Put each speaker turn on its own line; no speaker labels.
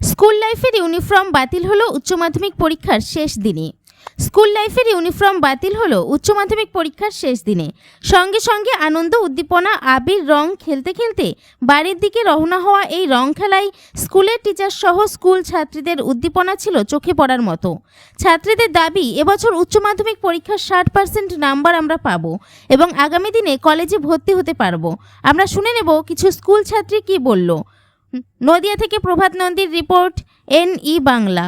School লাইফের uniform বাতিল হলো উচ্চ মাধ্যমিক পরীক্ষার শেষ দিনে। স্কুল লাইফের ইউনিফর্ম বাতিল হলো উচ্চ মাধ্যমিক পরীক্ষার শেষ দিনে। সঙ্গে সঙ্গে আনন্দ, উদ্দীপনা, আবির, রং খেলতে খেলতে বাড়ির দিকে রওনা হওয়া এই রং খেলায় স্কুলের টিচার সহ স্কুল ছাত্রীদের উদ্দীপনা ছিল চোখে পড়ার মতো। ছাত্রীদের দাবি, এবছর উচ্চ মাধ্যমিক পরীক্ষার ষাট পার্সেন্ট নাম্বার আমরা পাবো এবং আগামী দিনে কলেজে ভর্তি হতে পারব। আমরা শুনে নেব কিছু স্কুল ছাত্রী কি বলল। নদিয়া থেকে প্রভাত নন্দীর রিপোর্ট এন ই বাংলা।